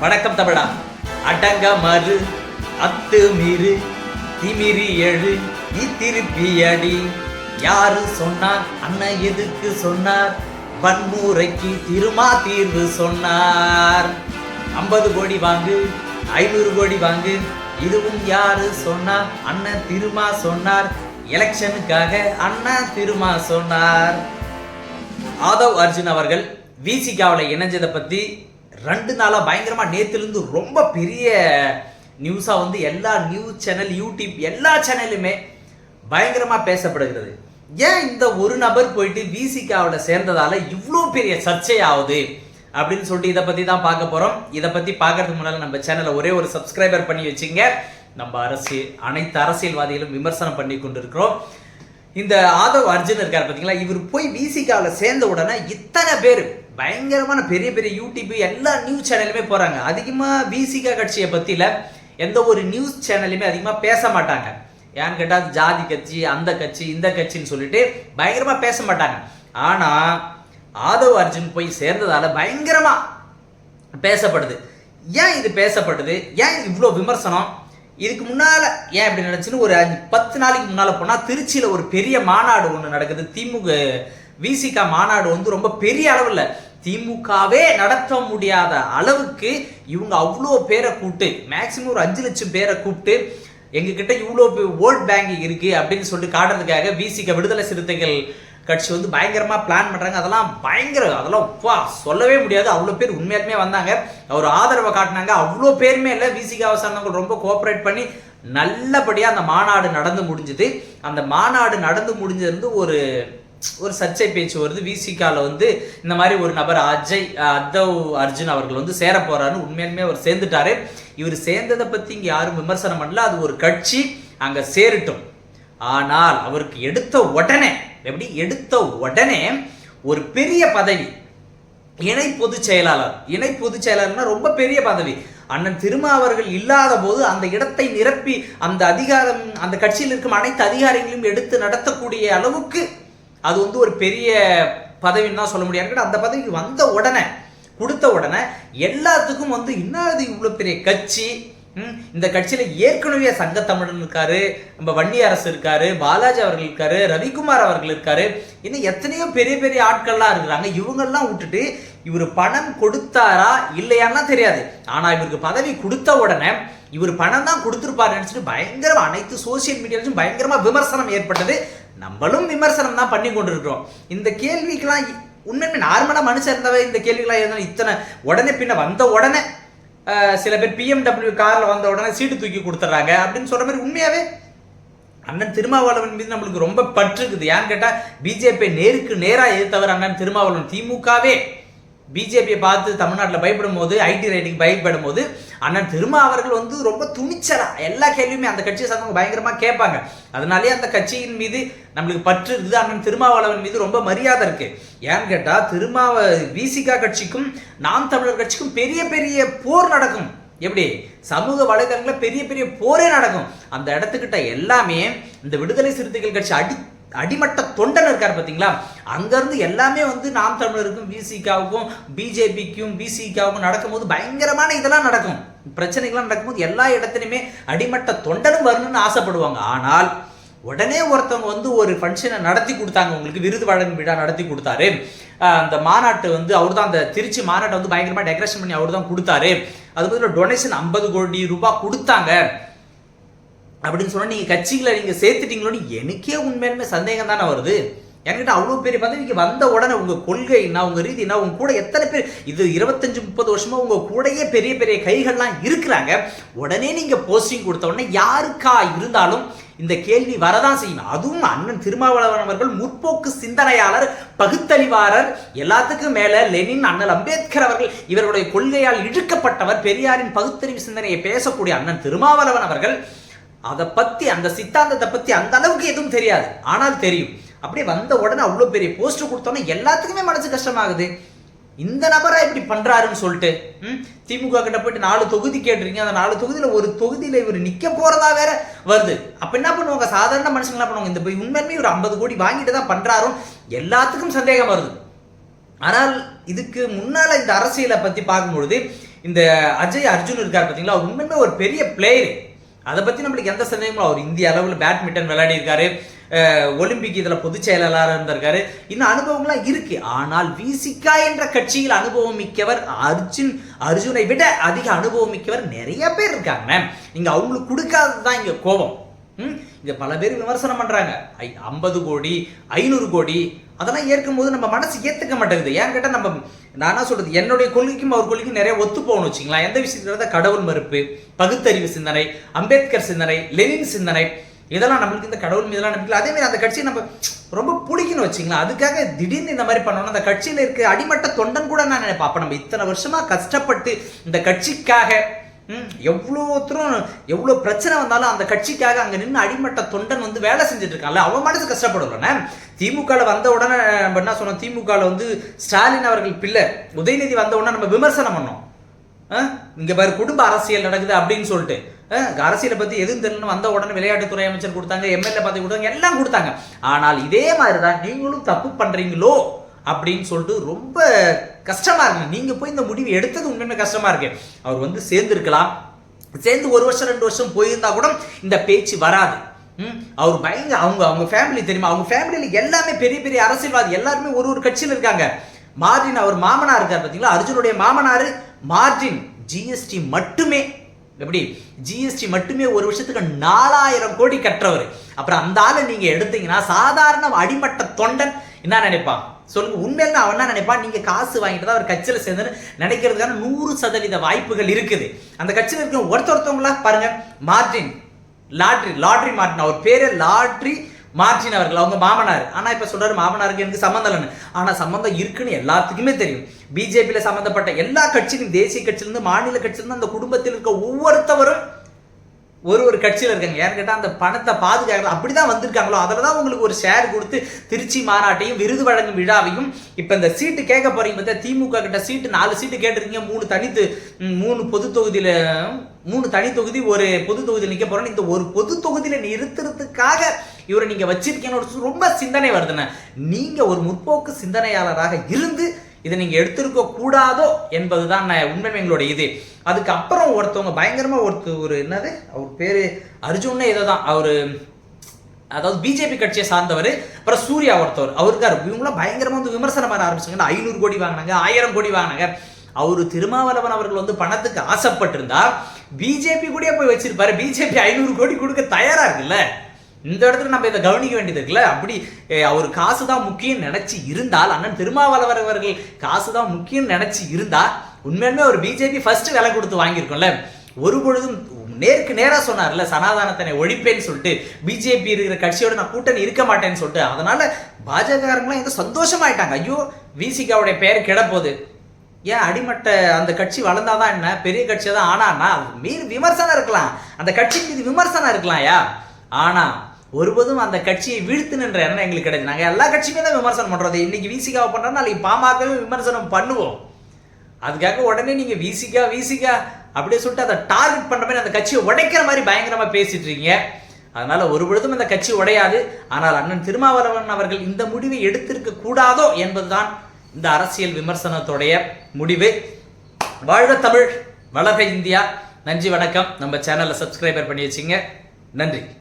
வணக்கம் தமிழா. அடங்க மறு அத்து மீறு திமிரி எழு நீ திருப்பி அடி. யாரு சொன்னார் அண்ணன் எதுக்கு சொன்னார்? வன்முறைக்கு திருமா தீர்வு சொன்னார். ஐம்பது கோடி வாங்கு ஐநூறு கோடி வாங்கு. இதுவும் யாரு சொன்னார் அண்ணன் திருமா சொன்னார். எலெக்ஷனுக்காக அண்ணன் திருமா சொன்னார். ஆதவ் அர்ஜுன் அவர்கள் விசிகாவில் இணைஞ்சதை பற்றி ரெண்டு நாளாக பயங்கரமாக நேற்றுலேருந்து ரொம்ப பெரிய நியூஸாக வந்து எல்லா நியூஸ் சேனல் யூடியூப் எல்லா சேனலுமே பயங்கரமாக பேசப்படுகிறது. ஏன் இந்த ஒரு நபர் போயிட்டு விசிகாவில் சேர்ந்ததால் இவ்வளோ பெரிய சர்ச்சை ஆகுது அப்படின்னு சொல்லிட்டு இதை பற்றி தான் பார்க்க போகிறோம் இதை பற்றி பார்க்கறதுக்கு முன்னால் நம்ம சேனலை ஒரே ஒரு சப்ஸ்கிரைபர் பண்ணி வச்சுங்க. நம்ம அரசு அனைத்து அரசியல்வாதிகளும் விமர்சனம் பண்ணி கொண்டிருக்கிறோம். இந்த ஆதவ் அர்ஜுன் இருக்கார் பார்த்தீங்களா இவர் போய் விசிகாவில் சேர்ந்த உடனே இத்தனை பேர் பயங்கரமான பெரிய பெரிய யூடியூப் எல்லா நியூஸ் சேனலுமே போகிறாங்க அதிகமாக விசிகா கட்சியை பற்றியில் எந்த ஒரு நியூஸ் சேனலுமே அதிகமாக பேச மாட்டாங்க. ஏன்னு கேட்டால் ஜாதி கட்சி அந்த கட்சி இந்த கட்சின்னு சொல்லிட்டு பயங்கரமாக பேச மாட்டாங்க. ஆனால் ஆதவ் அர்ஜுன் போய் சேர்ந்ததால பயங்கரமாக பேசப்படுது. ஏன் இது பேசப்படுது? ஏன் இது இவ்வளோ விமர்சனம்? இதுக்கு முன்னால் ஏன் இப்படி நடந்துச்சுன்னு ஒரு அஞ்சு பத்து நாளைக்கு முன்னால் போனால் திருச்சியில் ஒரு பெரிய மாநாடு ஒன்று நடக்குது. திமுக விசிகா மாநாடு வந்து ரொம்ப பெரிய அளவில் திமுகவே நடத்த முடியாத அளவுக்கு இவங்க அவ்வளோ பேரை கூப்பிட்டு மேக்சிமம் ஒரு அஞ்சு லட்சம் பேரை கூப்பிட்டு எங்ககிட்ட இவ்வளோ ஓட் பேங்கிங் இருக்கு அப்படின்னு சொல்லிட்டு காட்டுறதுக்காக விசிக விடுதலை சிறுத்தைகள் கட்சி வந்து பயங்கரமா பிளான் பண்றாங்க. அதெல்லாம் பயங்கர அதெல்லாம் வா சொல்லவே முடியாது. அவ்வளோ பேர் உண்மையாலுமே வந்தாங்க. ஒரு ஆதரவை காட்டினாங்க. அவ்வளோ பேருமே இல்லை. விசிகாவை சார்ந்தவங்க ரொம்ப கோஆப்ரேட் பண்ணி நல்லபடியாக அந்த மாநாடு நடந்து முடிஞ்சுது. அந்த மாநாடு நடந்து முடிஞ்சிருந்து ஒரு ஒரு சர்ச்சை பேச்சு வருது. விசிகால வந்து இந்த மாதிரி ஒரு நபர் அஜய் அத்தவ் அர்ஜுன் அவர்கள் வந்து சேர போறாருன்னு உண்மையிலுமே அவர் சேர்ந்துட்டாரு. இவர் சேர்ந்ததை பத்தி இங்க யாரும் விமர்சனம் பண்ணல. அது ஒரு கட்சி அங்க சேரட்டும். ஆனால் அவருக்கு எடுத்த உடனே எப்படி? எடுத்த உடனே ஒரு பெரிய பதவி இணை பொதுச் செயலாளர். இணை பொதுச் செயலாளர்னா ரொம்ப பெரிய பதவி. அண்ணன் திருமா அவர்கள் இல்லாத போது அந்த இடத்தை நிரப்பி அந்த அதிகாரம் அந்த கட்சியில் இருக்கும் அனைத்து அதிகாரிகளையும் எடுத்து நடத்தக்கூடிய அளவுக்கு அது வந்து ஒரு பெரிய பதவின்னு தான் சொல்ல முடியாது அந்த பதவிக்கு வந்த உடனே கொடுத்த உடனே எல்லாத்துக்கும் வந்து இன்னாது இவ்வளோ பெரிய கட்சி? இந்த கட்சியில் ஏற்கனவே சங்கத்தமிழன் இருக்காரு நம்ம வன்னி அரசு இருக்காரு பாலாஜி அவர்கள் இருக்காரு ரவிக்குமார் அவர்கள் இருக்காரு. இன்னும் எத்தனையோ பெரிய பெரிய ஆட்கள்லாம் இருக்கிறாங்க. இவங்கெல்லாம் விட்டுட்டு இவர் பணம் கொடுத்தாரா இல்லையான்னா தெரியாது. ஆனால் இவருக்கு பதவி கொடுத்த உடனே இவர் பணம் தான் கொடுத்துருப்பாரு நினச்சிட்டு பயங்கரமாக அனைத்து சோசியல் மீடியாலையும் பயங்கரமாக விமர்சனம் ஏற்பட்டது. நம்மளும் விமர்சனம் தான் பண்ணி கொண்டிருக்கிறோம். இந்த கேள்விக்கெல்லாம் உண்மையுமே நார்மலாக மனுஷன் இருந்தவ இந்த கேள்விகளாக இருந்தாலும் இத்தனை உடனே பின்ன வந்த உடனே சில பேர் பிஎம்டபிள்யூ காரில் வந்த உடனே சீட்டு தூக்கி கொடுத்துட்றாங்க அப்படின்னு சொல்கிற மாதிரி உண்மையாகவே அண்ணன் திருமாவளவன் மீது நம்மளுக்கு ரொம்ப பற்று இருக்குது. ஏன்னு கேட்டால் பிஜேபி நேருக்கு நேராக எதிர்த்தவர் அண்ணன் திருமாவளவன். திமுகவே பிஜேபியை பார்த்து தமிழ்நாட்டில் பயப்படும் போது ஐடி ரைட்டுக்கு பயப்படும் போது அண்ணன் திருமா அவர்கள் வந்து ரொம்ப துணிச்சலா எல்லா கேள்வியுமே அந்த கட்சியை சார்ந்தவங்க பயங்கரமா கேட்பாங்க. அதனாலே அந்த கட்சியின் மீது நம்மளுக்கு பற்று இருக்குது. அண்ணன் திருமாவளவன் மீது ரொம்ப மரியாதை இருக்கு. ஏன்னு கேட்டா திருமாவ விசிகா கட்சிக்கும் நாம் தமிழர் கட்சிக்கும் பெரிய பெரிய போர் நடக்கும். எப்படி? சமூக வலைதளங்களில் பெரிய பெரிய போரே நடக்கும். அந்த இடத்துக்கிட்ட எல்லாமே இந்த விடுதலை சிறுத்தைகள் கட்சி அடி அடிமட்ட தொண்டன் இருக்கார் பார்த்தீங்களா அங்கேருந்து எல்லாமே வந்து நாம் தமிழருக்கும் விசிகாவுக்கும் பிஜேபிக்கும் பிசிகாவுக்கும் நடக்கும்போது பயங்கரமான இதெல்லாம் நடக்கும். பிரச்சனைகள்லாம் நடக்கும்போது எல்லா இடத்துலையுமே அடிமட்ட தொண்டனும் வரணும்னு ஆசைப்படுவாங்க. ஆனால் உடனே ஒருத்தவங்க வந்து ஒரு ஃபங்க்ஷனை நடத்தி கொடுத்தாங்க. உங்களுக்கு விருது வழங்கும் விழா நடத்தி கொடுத்தாரு. அந்த மாநாட்டு வந்து அவர் தான் அந்த திருச்சி மாநாட்டை வந்து பயங்கரமாக டெக்கரேஷன் பண்ணி அவர் தான் கொடுத்தாரு. அது பதில் டொனேஷன் ஐம்பது கோடி ரூபாய் கொடுத்தாங்க. அப்படின்னு சொன்னால் நீங்கள் கட்சிகளை நீங்கள் சேர்த்துட்டீங்களோன்னு எனக்கே உண்மையாலுமே சந்தேகம் தானே வருது. என்கிட்ட அவ்வளோ பெரிய பதவிக்கு வந்த உடனே உங்க உங்கள் ரீதி ரீதினா உங்க கூட எத்தனை பேர் இது இருபத்தஞ்சு முப்பது வருஷமாக உங்கள் கூடயே பெரிய பெரிய கைகள்லாம் இருக்கிறாங்க. உடனே நீங்கள் போஸ்டிங் கொடுத்த உடனே யாருக்கா இருந்தாலும் இந்த கேள்வி வரதான் செய்யும். அதுவும் அண்ணன் திருமாவளவன் அவர்கள் முற்போக்கு சிந்தனையாளர் பகுத்தறிவாளர் எல்லாத்துக்கும் மேல லெனின் அண்ணல் அம்பேத்கர் அவர்கள் இவருடைய கொள்கையால் இழுக்கப்பட்டவர் பெரியாரின் பகுத்தறிவு சிந்தனையை பேசக்கூடிய அண்ணன் திருமாவளவன் அவர்கள் அதை பத்தி அந்த சித்தாந்தத்தை பத்தி அந்த அளவுக்கு எதுவும் தெரியாது. ஆனால் தெரியும். அப்படியே வந்த உடனே அவ்வளோ பெரிய போஸ்டர் கொடுத்தோன்னே எல்லாத்துக்குமே மனசு கஷ்டமாகுது. இந்த நபரா இப்படி பண்றாருன்னு சொல்லிட்டு ம், திமுக கிட்ட போயிட்டு நாலு தொகுதி கேட்டுறீங்க அந்த நாலு தொகுதியில ஒரு தொகுதியில இவர் நிக்க போறதா வேற வருது. அப்ப என்ன பண்ணுவாங்க? சாதாரண மனுஷங்க என்ன பண்ணுவாங்க? இந்த போய் உண்மையுமே ஒரு ஐம்பது கோடி வாங்கிட்டு தான் பண்றாரும் எல்லாத்துக்கும் சந்தேகம் வருது. ஆனால் இதுக்கு முன்னால இந்த அரசியலை பத்தி பார்க்கும்பொழுது இந்த அஜய் அர்ஜுன் இருக்கார் பார்த்தீங்களா உண்மையுமே ஒரு பெரிய பிளேயர் அதை பற்றி நம்மளுக்கு எந்த சந்தேகமும் அவர் இந்திய அளவில் பேட்மிண்டன் விளையாடியிருக்காரு. ஒலிம்பிக் இதில் பொதுச் செயலாளராக இருந்திருக்காரு. இன்னும் அனுபவங்களாம் இருக்கு. ஆனால் விசிகா என்ற கட்சியில் அனுபவம் மிக்கவர் அர்ஜுன் அர்ஜுனை விட அதிக அனுபவம் மிக்கவர் நிறைய பேர் இருக்காங்க இங்கே அவங்களுக்கு கொடுக்காதது தான் இங்கே கோபம். ம்? இங்க பல பேர் விமர்சனம் பண்றாங்க. ஐ ஐம்பது கோடி ஐநூறு கோடி அதெல்லாம் ஏற்கும்போது நம்ம மனசு ஏத்துக்க மாட்டேங்குது. ஏன் கேட்டால் நம்ம நானா சொல்றது? என்னுடைய கொள்கைக்கும் அவர் கொள்கைக்கும் நிறைய ஒத்து போகணும் வச்சுங்களா எந்த விஷயத்துல கடவுள் மறுப்பு பகுத்தறிவு சிந்தனை அம்பேத்கர் சிந்தனை லெனின் சிந்தனை இதெல்லாம் நம்மளுக்கு இந்த கடவுள் மீதெல்லாம் நம்பிக்கல அதே மாதிரி அந்த கட்சியை நம்ம ரொம்ப பிடிக்கணும் வச்சுங்களா அதுக்காக திடீர்னு இந்த மாதிரி பண்ணணும் அந்த கட்சியில் இருக்க அடிமட்ட தொண்டன் கூட நான் நினைப்பேன். அப்போ நம்ம இத்தனை வருஷமா கஷ்டப்பட்டு இந்த கட்சிக்காக ம், எவ்வளோ எவ்வளோ பிரச்சனை வந்தாலும் அந்த கட்சிக்காக அங்கே நின்று அடிமட்ட தொண்டன் வந்து வேலை செஞ்சுட்டு இருக்கான்ல அவன் மனசு கஷ்டப்படுறேன் திமுகவில் வந்த உடனே நம்ம என்ன சொன்னோம்? திமுகவில் வந்து ஸ்டாலின் அவர்கள் பிள்ளை உதயநிதி வந்த உடனே நம்ம விமர்சனம் பண்ணோம். ஆ? இங்க பாரு குடும்ப அரசியல் நடக்குது அப்படின்னு சொல்லிட்டு. அரசியலை பத்தி எதுவும் தெரியலன்னு வந்த உடனே விளையாட்டுத்துறை அமைச்சர் கொடுத்தாங்க எம்எல்ஏ பதவி கொடுத்தாங்க எல்லாம் கொடுத்தாங்க. ஆனால் இதே மாதிரி தான் நீங்களும் தப்பு பண்றீங்களோ? அப்படின்னு சொல்லிட்டு ரொம்ப கஷ்டமாக இருக்கு. நீங்கள் போய் இந்த முடிவு எடுத்தது உண்மையுமே கஷ்டமாக இருக்கு. அவர் வந்து சேர்ந்துருக்கலாம். சேர்ந்து ஒரு வருஷம் ரெண்டு வருஷம் போயிருந்தா கூட இந்த பேச்சு வராது. ம், அவர் பயங்கர அவங்க அவங்க ஃபேமிலி தெரியுமா? அவங்க ஃபேமிலியில் எல்லாமே பெரிய பெரிய அரசியல்வாதி. எல்லாருமே ஒரு ஒரு கட்சியில் இருக்காங்க. மார்டின் அவர் மாமனார் இருக்கார் பார்த்தீங்களா அர்ஜுனுடைய மாமனார் மார்டின் ஜிஎஸ்டி மட்டுமே. எப்படி? ஜிஎஸ்டி மட்டுமே ஒரு வருஷத்துக்கு நாலாயிரம் கோடி கற்றவர். அப்புறம் அந்த ஆளை நீங்கள் எடுத்தீங்கன்னா சாதாரண அடிமட்ட தொண்டன் என்ன நினைப்பான்? சொல்லுங்க உண்மையில அவன் என்ன நினைப்பான் நீங்க காசு வாங்கிட்டு தான் அவர் கட்சியில் சேர்ந்து நினைக்கிறதுக்கான நூறு சதவீத வாய்ப்புகள் இருக்குது. அந்த கட்சியில் இருக்க ஒருத்த ஒருத்தவங்களா பாருங்க மார்டின் லாட்ரி லாட்ரி மார்டின். அவர் பேரே லாட்ரி மார்டின் அவர்கள் அவங்க மாமனார். ஆனா இப்ப சொல்றாரு மாமனாருக்கு எனக்கு சம்மந்தம் இல்லைன்னு. ஆனா சம்மந்தம் இருக்குன்னு எல்லாத்துக்குமே தெரியும். பிஜேபியில சம்மந்தப்பட்ட எல்லா கட்சியிலும் தேசிய கட்சியிலிருந்து மாநில கட்சியிலிருந்து அந்த குடும்பத்தில் இருக்க ஒவ்வொருத்தவரும் ஒரு ஒரு கட்சியில் இருக்காங்க. ஏன்னு கேட்டால் அந்த பணத்தை பாதுகாக்கிறது அப்படி தான் வந்திருக்காங்களோ அதில் தான் உங்களுக்கு ஒரு ஷேர் கொடுத்து திருச்சி மாநாட்டையும் விருது வழங்கும் விழாவையும் இப்போ இந்த சீட்டு கேட்க போகிறீங்க பார்த்தா திமுக கிட்ட சீட்டு நாலு சீட்டு கேட்டிருக்கீங்க. மூணு தனித்து மூணு பொது தொகுதியில் மூணு தனி தொகுதி ஒரு பொது தொகுதியில் நிற்க போறோம் இந்த ஒரு பொது தொகுதியில் நிறுத்துறதுக்காக இவரை நீங்கள் வச்சிருக்கீங்கன்னு ஒரு ரொம்ப சிந்தனை வருதுண்ணே. நீங்கள் ஒரு முற்போக்கு சிந்தனையாளராக இருந்து இதை நீங்கள் எடுத்திருக்க கூடாதோ என்பது நான் உண்மை எங்களுடைய இது. அதுக்கப்புறம் ஒருத்தவங்க பயங்கரமாக ஒருத்தர் ஒரு என்னது? அவர் பேர் அர்ஜுன்னே ஏதோ தான். அவர் அதாவது பிஜேபி கட்சியை சார்ந்தவர் அப்புறம் சூர்யா ஒருத்தவர். அவருக்கார் இவங்களாம் பயங்கரமாக வந்து விமர்சனம் பண்ண ஆரம்பிச்சாங்க ஐநூறு கோடி வாங்கினாங்க ஆயிரம் கோடி வாங்கினாங்க. அவர் திருமாவளவன் அவர்கள் வந்து பணத்துக்கு ஆசைப்பட்டிருந்தா பிஜேபி கூடயே போய் வச்சிருப்பாரு. பிஜேபி ஐநூறு கோடி கொடுக்க தயாரா இருக்குல்ல? இந்த இடத்துல நம்ம இதை கவனிக்க வேண்டியது இருக்குல்ல? அப்படி அவர் காசு தான் முக்கியம் நினைச்சு இருந்தால் அண்ணன் திருமாவளவர் அவர்கள் காசு தான் முக்கியம் நினைச்சு இருந்தா உண்மையுமே ஒரு பிஜேபி ஃபர்ஸ்ட் விலை கொடுத்து வாங்கியிருக்கோம்ல? ஒரு பொழுதும் நேருக்கு நேராக சொன்னார்ல சனாதானத்தனை ஒழிப்பேன்னு சொல்லிட்டு பிஜேபி இருக்கிற கட்சியோட நான் கூட்டணி இருக்க மாட்டேன்னு சொல்லிட்டு. அதனால பாஜகக்காரங்களாம் எந்த சந்தோஷமாயிட்டாங்க. ஐயோ விசிகாவுடைய பெயர் கிடப்போகுது. ஏன் அடிமட்ட அந்த கட்சி வளர்ந்தாதான் என்ன? பெரிய கட்சியாக தான் ஆனான்னா அது மீது விமர்சனம் இருக்கலாம். அந்த கட்சி மீது விமர்சனம் இருக்கலாம்யா ஆனா ஒருபோதும் அந்த கட்சியை வீழ்த்துனுன்ற எண்ணம் எங்களுக்கு கிடையாது. நாங்கள் எல்லா கட்சியுமே தான் விமர்சனம் பண்றது இன்னைக்கு விசிகாவை பண்றோம். நாளைக்கு பாமகவே விமர்சனம் பண்ணுவோம். அதுக்காக உடனே நீங்க விசிகா விசிகா அப்படியே சொல்லிட்டு அதை டார்கெட் பண்ற மாதிரி அந்த கட்சியை உடைக்கிற மாதிரி பயங்கரமா பேசிட்டு இருக்கீங்க. அதனால ஒரு பொழுதும் இந்த கட்சி உடையாது. ஆனால் அண்ணன் திருமாவளவன் அவர்கள் இந்த முடிவை எடுத்திருக்க கூடாதோ என்பதுதான் இந்த அரசியல் விமர்சனத்துடைய முடிவு. வாழ்க தமிழ் வளர்க இந்தியா. நன்றி வணக்கம். நம்ம சேனலை சப்ஸ்கிரைபர் பண்ணி வச்சிங்க. நன்றி.